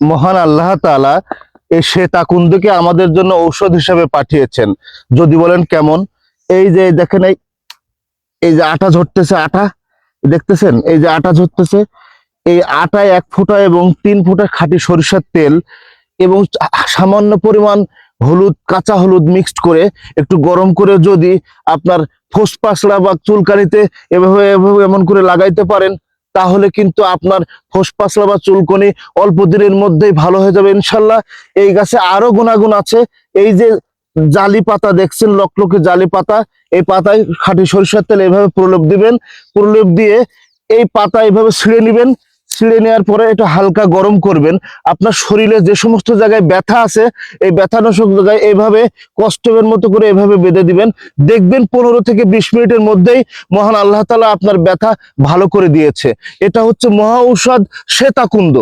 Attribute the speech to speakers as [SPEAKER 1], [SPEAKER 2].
[SPEAKER 1] মহান আল্লাহ তাআলা এই শ্বেতাকুন্দকে আমাদের জন্য ঔষধ হিসেবে পাঠিয়েছেন। যদি বলেন কেমন? এই যে দেখেন এই এই যে আটা ঝরতেছে, আটা? দেখতেছেন? এই যে আটা ঝরতেছে, এই আটায় এক ফুটা এবং তিন ফুটা খাঁটি সরিষার তেল এবং সামান্য পরিমাণ হলুদ, কাঁচা হলুদ মিক্সড করে একটু গরম করে যদি আপনার ফোসপাসড়া বা চুলকানিতে এভাবে এভাবে এমন করে লাগাইতে পারেন তাহলে কিন্তু আপনার ফোসপাসড়া বা চুলকনি অল্প দিনের মধ্যেই ভালো হয়ে যাবে, ইনশাল্লাহ। এই গাছে আরও গুণাগুণ আছে। এই যে জালি পাতা দেখছেন, লকলকে জালি পাতা, এই পাতায় খাঁটি সরিষার তেল এভাবে প্রলেপ দিবেন। প্রলেপ দিয়ে এই পাতা এভাবে ছিঁড়ে নেবেন। ছিঁড়ে নেওয়ার পরে এটা হালকা গরম করবেন। আপনার শরীরে যে সমস্ত জায়গায় ব্যথা আছে, এই ব্যথানাশক জায়গায় এভাবে কষ্টের মতো করে এভাবে বেঁধে দিবেন। দেখবেন পনেরো থেকে বিশ মিনিটের মধ্যেই মহান আল্লাহ তালা আপনার ব্যথা ভালো করে দিয়েছে। এটা হচ্ছে মহা ঔষধ শ্বেতাকুন্দ